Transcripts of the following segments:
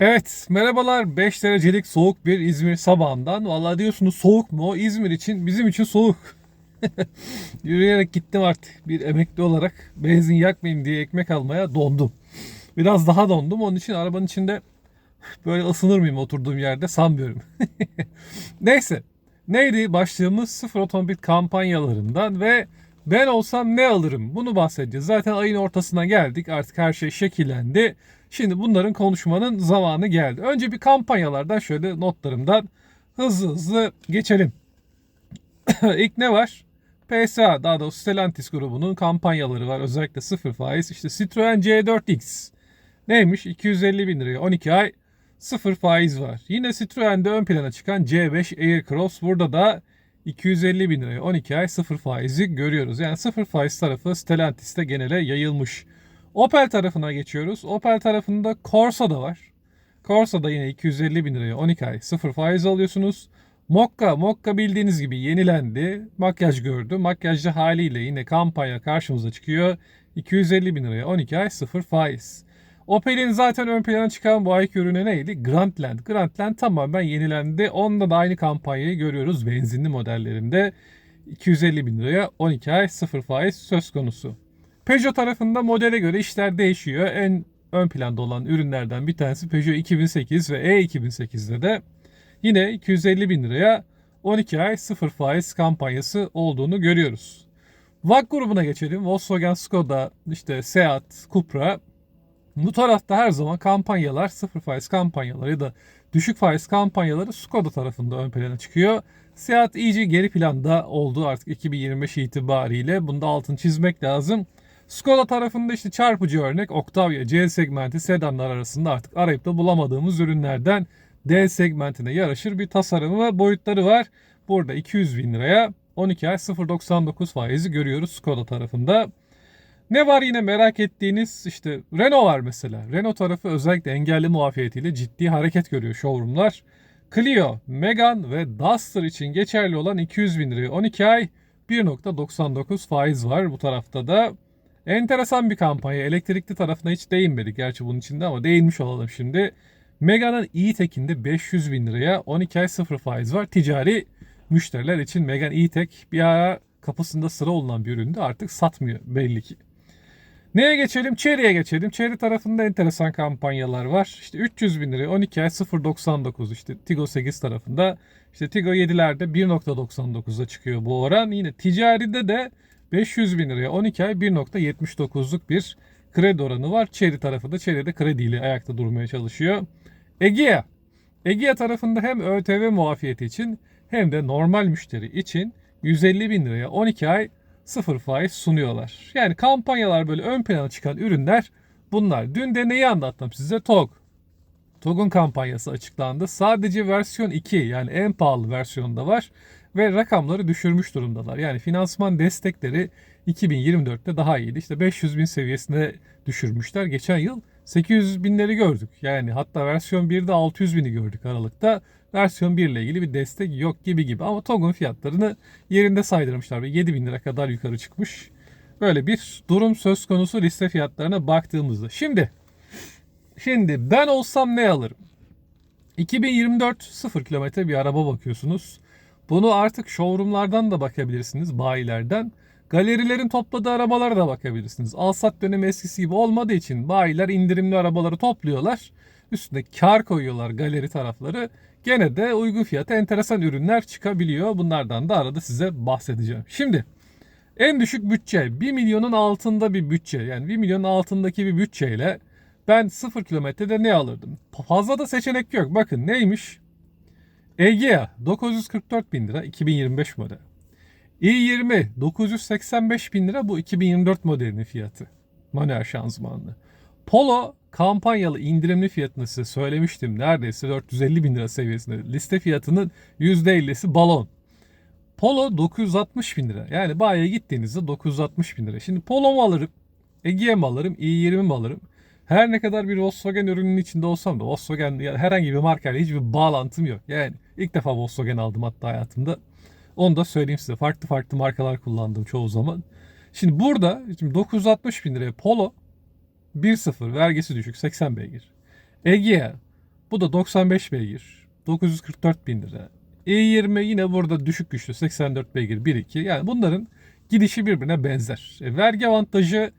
Evet, merhabalar. 5 derecelik soğuk bir İzmir sabahından. Vallahi diyorsunuz soğuk mu? İzmir için, bizim için soğuk. Yürüyerek gittim artık bir emekli olarak. Benzin yakmayayım diye ekmek almaya dondum. Biraz daha dondum. Onun için arabanın içinde böyle ısınır mıyım oturduğum yerde sanmıyorum. Neyse. Neydi başlığımız? Sıfır otomobil kampanyalarından ve ben olsam ne alırım? Bunu bahsedeceğiz. Zaten ayın ortasına geldik. Artık her şey şekillendi. Şimdi bunların konuşmanın zamanı geldi. Önce bir kampanyalardan şöyle notlarımdan hızlı hızlı geçelim. İlk ne var? PSA daha doğrusu Stellantis grubunun kampanyaları var. Özellikle sıfır faiz. İşte Citroen C4X neymiş? 250 bin liraya 12 ay sıfır faiz var. Yine Citroen'de ön plana çıkan C5 Aircross. Burada da 250 bin liraya 12 ay sıfır faizi görüyoruz. Yani sıfır faiz tarafı Stellantis'te genele yayılmış. Opel tarafına geçiyoruz. Opel tarafında Corsa da var. Corsa'da yine 250 bin liraya 12 ay sıfır faiz alıyorsunuz. Mokka, Mokka bildiğiniz gibi yenilendi. Makyaj gördü. Makyajlı haliyle yine kampanya karşımıza çıkıyor. 250 bin liraya 12 ay sıfır faiz. Opel'in zaten ön plana çıkan bu ayki ürünü neydi? Grandland. Grandland tamamen yenilendi. Onda da aynı kampanyayı görüyoruz benzinli modellerinde. 250 bin liraya 12 ay sıfır faiz söz konusu. Peugeot tarafında modele göre işler değişiyor. En ön planda olan ürünlerden bir tanesi Peugeot 2008 ve E2008'de de yine 250 bin liraya 12 ay sıfır faiz kampanyası olduğunu görüyoruz. VAG grubuna geçelim. Volkswagen, Skoda, işte Seat, Cupra. Bu tarafta her zaman kampanyalar, sıfır faiz kampanyaları ya da düşük faiz kampanyaları Skoda tarafında ön plana çıkıyor. Seat iyice geri planda oldu artık 2025 itibariyle. Bunda altın çizmek lazım. Skoda tarafında işte çarpıcı örnek Octavia C segmenti sedanlar arasında artık arayıp da bulamadığımız ürünlerden D segmentine yaraşır bir tasarımı ve boyutları var. Burada 200 bin liraya 12 ay 0.99 faizi görüyoruz Skoda tarafında. Ne var yine merak ettiğiniz işte Renault var mesela. Renault tarafı özellikle engelli muafiyetiyle ciddi hareket görüyor showroomlar. Clio, Megane ve Duster için geçerli olan 200 bin liraya 12 ay 1.99 faiz var bu tarafta da. Enteresan bir kampanya. Elektrikli tarafına hiç değinmedik gerçi bunun içinde ama değinmiş olalım şimdi. Megane'ın e-Tech'inde 500 bin liraya 12 ay sıfır faiz var. Ticari müşteriler için Megane e-Tech bir ara kapısında sıra olunan bir üründü. Artık satmıyor belli ki. Neye geçelim? Cherry'e geçelim. Cherry tarafında enteresan kampanyalar var. İşte 300 bin liraya 12 ay 0.99 işte Tigo 8 tarafında. İşte Tigo 7'lerde 1.99'a çıkıyor bu oran. Yine ticaride de 500 bin liraya 12 ay 1.79'luk bir kredi oranı var. Cherry tarafı da Cherry de krediyle ayakta durmaya çalışıyor. Egea. Egea tarafında hem ÖTV muafiyeti için hem de normal müşteri için 150 bin liraya 12 ay sıfır faiz sunuyorlar. Yani kampanyalar böyle ön plana çıkan ürünler bunlar. Dün de neyi anlattım size? TOG. TOG'un kampanyası açıklandı. Sadece versiyon 2 yani en pahalı versiyonda var ve rakamları düşürmüş durumdalar. Yani finansman destekleri 2024'te daha iyiydi. İşte 500 bin seviyesine düşürmüşler. Geçen yıl 800 binleri gördük. Yani hatta versiyon 1'de 600 bini gördük Aralık'ta. Versiyon 1 ile ilgili bir destek yok gibi gibi. Ama TOG'un fiyatlarını yerinde saydırmışlar ve 7 bin lira kadar yukarı çıkmış. Böyle bir durum söz konusu liste fiyatlarına baktığımızda. Şimdi şimdi ben olsam ne alırım? 2024 0 kilometre bir araba bakıyorsunuz. Bunu artık showroomlardan da bakabilirsiniz, bayilerden. Galerilerin topladığı arabalara da bakabilirsiniz. Alsat dönemi eskisi gibi olmadığı için bayiler indirimli arabaları topluyorlar. Üstüne kar koyuyorlar galeri tarafları. Gene de uygun fiyata enteresan ürünler çıkabiliyor. Bunlardan da arada size bahsedeceğim. Şimdi en düşük bütçe 1 milyonun altında bir bütçe yani 1 milyonun altındaki bir bütçeyle ben 0 kilometrede ne alırdım? Fazla da seçenek yok. Bakın neymiş? Egea 944 bin lira 2025 model. i20 985 bin lira bu 2024 modelinin fiyatı. Manuel şanzımanlı. Polo kampanyalı indirimli fiyatını size söylemiştim. Neredeyse 450 bin lira seviyesinde. Liste fiyatının %50'si balon. Polo 960 bin lira. Yani bayiye gittiğinizde 960 bin lira. Şimdi Polo mu alırım? Egea mi alırım? i20 mi alırım? Her ne kadar bir Volkswagen ürünün içinde olsam da Volkswagen herhangi bir markayla hiçbir bağlantım yok. Yani ilk defa Volkswagen aldım hatta hayatımda. Onu da söyleyeyim size. Farklı farklı markalar kullandım çoğu zaman. Şimdi burada şimdi 960 bin liraya Polo 1.0 vergisi düşük 80 beygir. Egea Bu da 95 beygir. 944 bin lira. i20 yine burada düşük güçlü 84 beygir 1.2. Yani bunların gidişi birbirine benzer. E, vergi avantajı,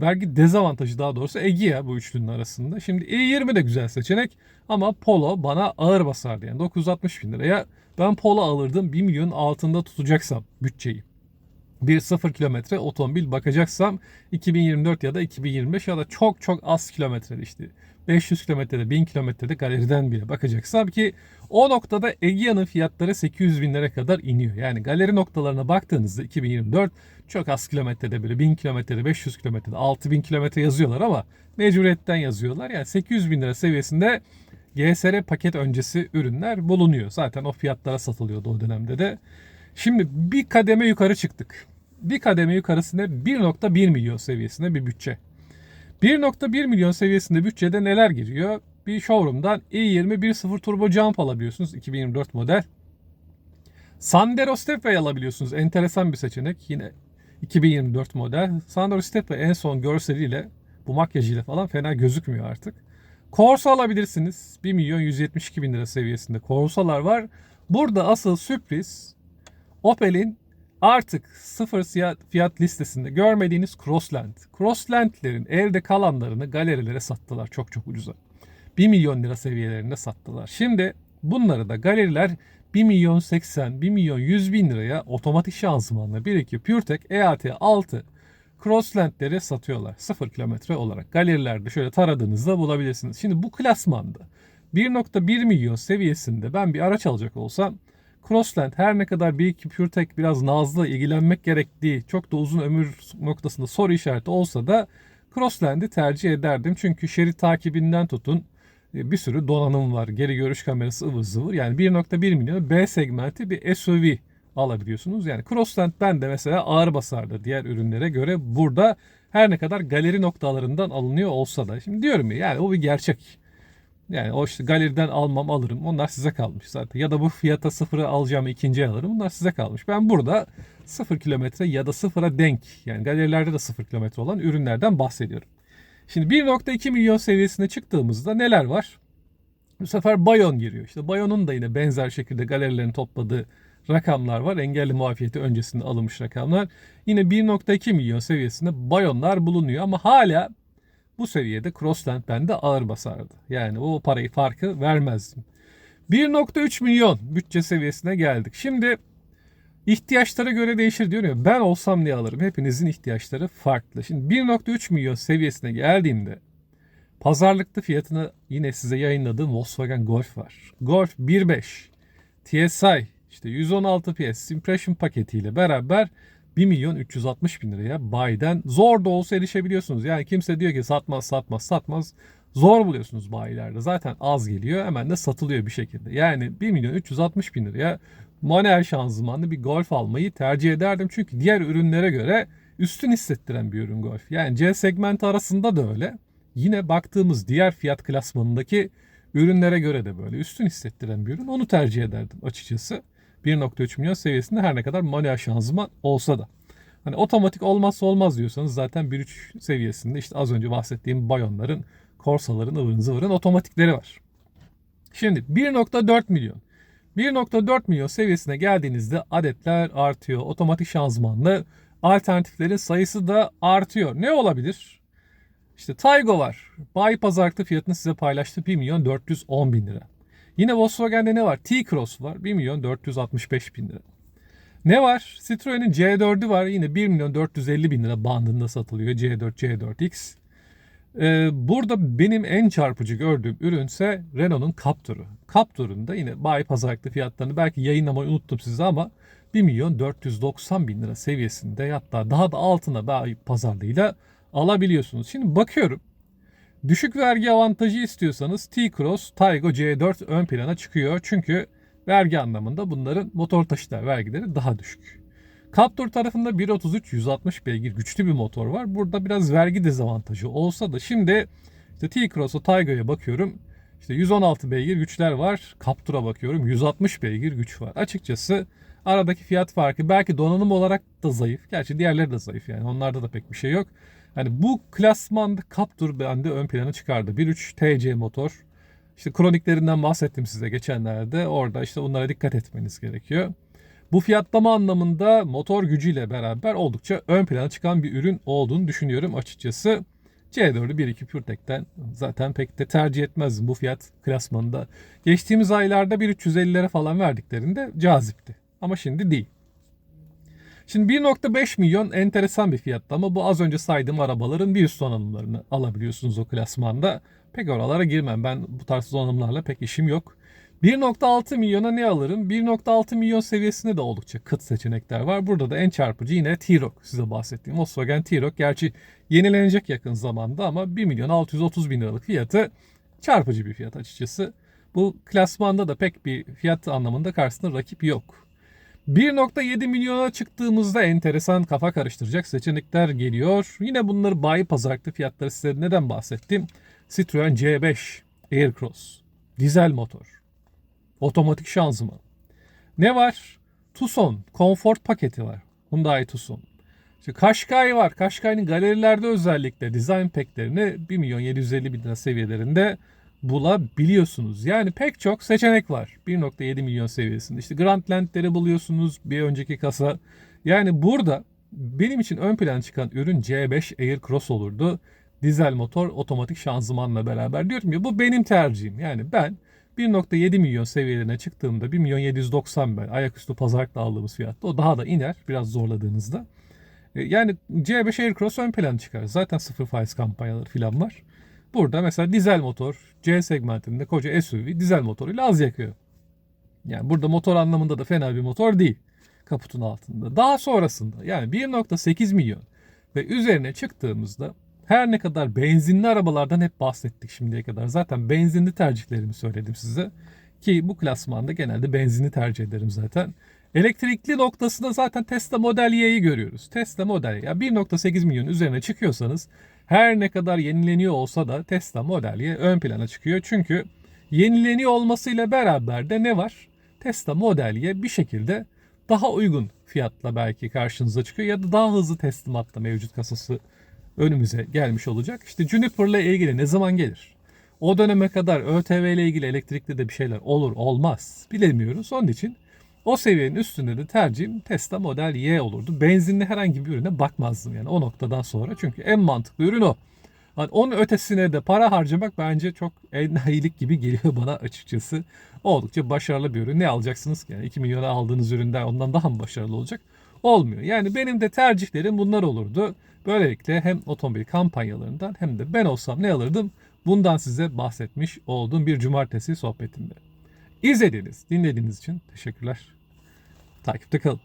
vergi dezavantajı daha doğrusu Egea bu üçlünün arasında. Şimdi i20 de güzel seçenek ama Polo bana ağır basardı. Yani 960 bin liraya ben Polo alırdım 1 milyon altında tutacaksam bütçeyi. Bir sıfır kilometre otomobil bakacaksam 2024 ya da 2025 ya da çok çok az kilometrede işte 500 kilometrede 1000 kilometrede galeriden bile bakacaksam ki o noktada Egea'nın fiyatları 800 binlere kadar iniyor. Yani galeri noktalarına baktığınızda 2024 çok az kilometrede böyle 1000 kilometrede 500 kilometrede 6000 kilometre yazıyorlar ama mecburiyetten yazıyorlar. Yani 800 bin lira seviyesinde GSR paket öncesi ürünler bulunuyor. Zaten o fiyatlara satılıyordu o dönemde de. Şimdi bir kademe yukarı çıktık. Bir kademe yukarısında 1.1 milyon seviyesinde bir bütçe. 1.1 milyon seviyesinde bütçede neler giriyor? Bir showroom'dan i20 1.0 turbo jump alabiliyorsunuz 2024 model. Sandero Stepway alabiliyorsunuz. Enteresan bir seçenek. Yine 2024 model. Sandero Stepway en son görseliyle bu makyajıyla falan fena gözükmüyor artık. Corsa alabilirsiniz. 1 milyon 172 bin lira seviyesinde Corsa'lar var. Burada asıl sürpriz Opel'in artık sıfır fiyat, listesinde görmediğiniz Crossland. Crossland'lerin elde kalanlarını galerilere sattılar çok çok ucuza. 1 milyon lira seviyelerinde sattılar. Şimdi bunları da galeriler 1 milyon 80, 1 milyon 100 bin liraya otomatik şanzımanla 1.2 PureTech EAT 6 Crossland'leri satıyorlar. 0 kilometre olarak. Galerilerde şöyle taradığınızda bulabilirsiniz. Şimdi bu klasmanda 1.1 milyon seviyesinde ben bir araç alacak olsam Crossland her ne kadar bir iki PureTech biraz nazlı ilgilenmek gerektiği çok da uzun ömür noktasında soru işareti olsa da Crossland'i tercih ederdim. Çünkü şerit takibinden tutun e, bir sürü donanım var. Geri görüş kamerası ıvır zıvır. Yani 1.1 milyon B segmenti bir SUV alabiliyorsunuz. Yani Crossland ben de mesela ağır basardı diğer ürünlere göre. Burada her ne kadar galeri noktalarından alınıyor olsa da. Şimdi diyorum ya yani o bir gerçek. Yani o işte galeriden almam alırım. Onlar size kalmış zaten. Ya da bu fiyata sıfırı alacağım ikinci alırım. Bunlar size kalmış. Ben burada sıfır kilometre ya da sıfıra denk yani galerilerde de sıfır kilometre olan ürünlerden bahsediyorum. Şimdi 1.2 milyon seviyesine çıktığımızda neler var? Bu sefer Bayon giriyor. İşte Bayon'un da yine benzer şekilde galerilerin topladığı rakamlar var. Engelli muafiyeti öncesinde alınmış rakamlar. Yine 1.2 milyon seviyesinde Bayon'lar bulunuyor ama hala bu seviyede Crossland bende ağır basardı. Yani o parayı farkı vermezdim. 1.3 milyon bütçe seviyesine geldik. Şimdi ihtiyaçlara göre değişir diyor ya. Ben olsam ne alırım? Hepinizin ihtiyaçları farklı. Şimdi 1.3 milyon seviyesine geldiğimde pazarlıkta fiyatını yine size yayınladığım Volkswagen Golf var. Golf 1.5 TSI işte 116 PS impression paketiyle beraber 1 milyon 360 bin liraya bayiden zor da olsa erişebiliyorsunuz. Yani kimse diyor ki satmaz satmaz satmaz. Zor buluyorsunuz bayilerde. Zaten az geliyor hemen de satılıyor bir şekilde. Yani 1 milyon 360 bin liraya manuel şanzımanlı bir Golf almayı tercih ederdim. Çünkü diğer ürünlere göre üstün hissettiren bir ürün Golf. Yani C segmenti arasında da öyle. Yine baktığımız diğer fiyat klasmanındaki ürünlere göre de böyle üstün hissettiren bir ürün. Onu tercih ederdim açıkçası. 1.3 milyon seviyesinde her ne kadar manuel şanzıman olsa da. Hani otomatik olmazsa olmaz diyorsanız zaten 1.3 seviyesinde işte az önce bahsettiğim Bayonların, Corsa'ların, ıvırın zıvırın otomatikleri var. Şimdi 1.4 milyon. 1.4 milyon seviyesine geldiğinizde adetler artıyor. Otomatik şanzımanlı alternatiflerin sayısı da artıyor. Ne olabilir? İşte Taygo var. Bay pazarlıkta fiyatını size paylaştı 1 milyon 410 bin lira. Yine Volkswagen'de ne var? T-Cross var. 1 milyon 465 bin lira. Ne var? Citroen'in C4'ü var. Yine 1 milyon 450 bin lira bandında satılıyor. C4, C4X. Ee, burada benim en çarpıcı gördüğüm ürünse Renault'un Captur'u. Captur'un da yine bayi pazarlıklı fiyatlarını belki yayınlamayı unuttum size ama 1 milyon 490 bin lira seviyesinde hatta daha da altına bayi pazarlığıyla alabiliyorsunuz. Şimdi bakıyorum Düşük vergi avantajı istiyorsanız T-Cross, Taygo C4 ön plana çıkıyor. Çünkü vergi anlamında bunların motor taşıtlar vergileri daha düşük. Captur tarafında 1.33 160 beygir güçlü bir motor var. Burada biraz vergi dezavantajı olsa da şimdi işte T-Cross'a Taygo'ya bakıyorum. İşte 116 beygir güçler var. Captur'a bakıyorum 160 beygir güç var. Açıkçası aradaki fiyat farkı belki donanım olarak da zayıf. Gerçi diğerleri de zayıf yani onlarda da pek bir şey yok. Hani bu klasmanda Captur bende ön plana çıkardı. 1.3 TC motor. İşte kroniklerinden bahsettim size geçenlerde. Orada işte bunlara dikkat etmeniz gerekiyor. Bu fiyatlama anlamında motor gücüyle beraber oldukça ön plana çıkan bir ürün olduğunu düşünüyorum açıkçası. C4'ü 1.2 PureTech'ten zaten pek de tercih etmezdim bu fiyat klasmanında. Geçtiğimiz aylarda 1.350'lere falan verdiklerinde cazipti. Ama şimdi değil. Şimdi 1.5 milyon enteresan bir fiyatlama. Bu az önce saydığım arabaların bir üst donanımlarını alabiliyorsunuz o klasmanda. Pek oralara girmem. Ben bu tarz donanımlarla pek işim yok. 1.6 milyona ne alırım? 1.6 milyon seviyesinde de oldukça kıt seçenekler var. Burada da en çarpıcı yine T-Roc size bahsettiğim Volkswagen T-Roc. Gerçi yenilenecek yakın zamanda ama 1 milyon 630 bin liralık fiyatı çarpıcı bir fiyat açıkçası. Bu klasmanda da pek bir fiyat anlamında karşısında rakip yok. 1.7 milyona çıktığımızda enteresan kafa karıştıracak seçenekler geliyor. Yine bunları bayi pazarlıklı fiyatları size neden bahsettim? Citroen C5 Aircross, dizel motor, otomatik şanzıman. Ne var? Tucson Comfort paketi var. Hyundai Tucson. İşte Qashqai var. Qashqai'nin galerilerde özellikle design pack'lerini 1 milyon 750 bin lira seviyelerinde bulabiliyorsunuz. Yani pek çok seçenek var. 1.7 milyon seviyesinde. İşte Grandland'leri buluyorsunuz bir önceki kasa. Yani burada benim için ön plana çıkan ürün C5 Aircross olurdu. Dizel motor otomatik şanzımanla beraber. Diyorum ya bu benim tercihim. Yani ben 1.7 milyon seviyelerine çıktığımda 1 milyon 790 ben ayaküstü pazarlıkla aldığımız fiyatta o daha da iner biraz zorladığınızda. E, Yani C5 Aircross ön plana çıkar. Zaten sıfır faiz kampanyaları falan var. Burada mesela dizel motor C segmentinde koca SUV dizel motoruyla az yakıyor. Yani burada motor anlamında da fena bir motor değil. Kaputun altında. Daha sonrasında yani 1.8 milyon ve üzerine çıktığımızda her ne kadar benzinli arabalardan hep bahsettik şimdiye kadar. Zaten benzinli tercihlerimi söyledim size. Ki bu klasmanda genelde benzinli tercih ederim zaten. Elektrikli noktasında zaten Tesla Model Y'yi görüyoruz. Tesla Model Y. Ya 1.8 milyon üzerine çıkıyorsanız her ne kadar yenileniyor olsa da Tesla Model Y ön plana çıkıyor. Çünkü yenileniyor olmasıyla beraber de ne var? Tesla Model Y bir şekilde daha uygun fiyatla belki karşınıza çıkıyor ya da daha hızlı teslimatla mevcut kasası önümüze gelmiş olacak. İşte Juniper'la ilgili ne zaman gelir? O döneme kadar ÖTV ile ilgili elektrikli de bir şeyler olur olmaz bilemiyoruz. Onun için o seviyenin üstünde de tercihim Tesla Model Y olurdu. Benzinli herhangi bir ürüne bakmazdım yani o noktadan sonra. Çünkü en mantıklı ürün o. Hani onun ötesine de para harcamak bence çok enayilik gibi geliyor bana açıkçası. Oldukça başarılı bir ürün. Ne alacaksınız ki? Yani 2 milyona aldığınız üründen ondan daha mı başarılı olacak? Olmuyor. Yani benim de tercihlerim bunlar olurdu. Böylelikle hem otomobil kampanyalarından hem de ben olsam ne alırdım? Bundan size bahsetmiş olduğum bir cumartesi sohbetimde. İzlediğiniz, dinlediğiniz için teşekkürler. Takipte kalın.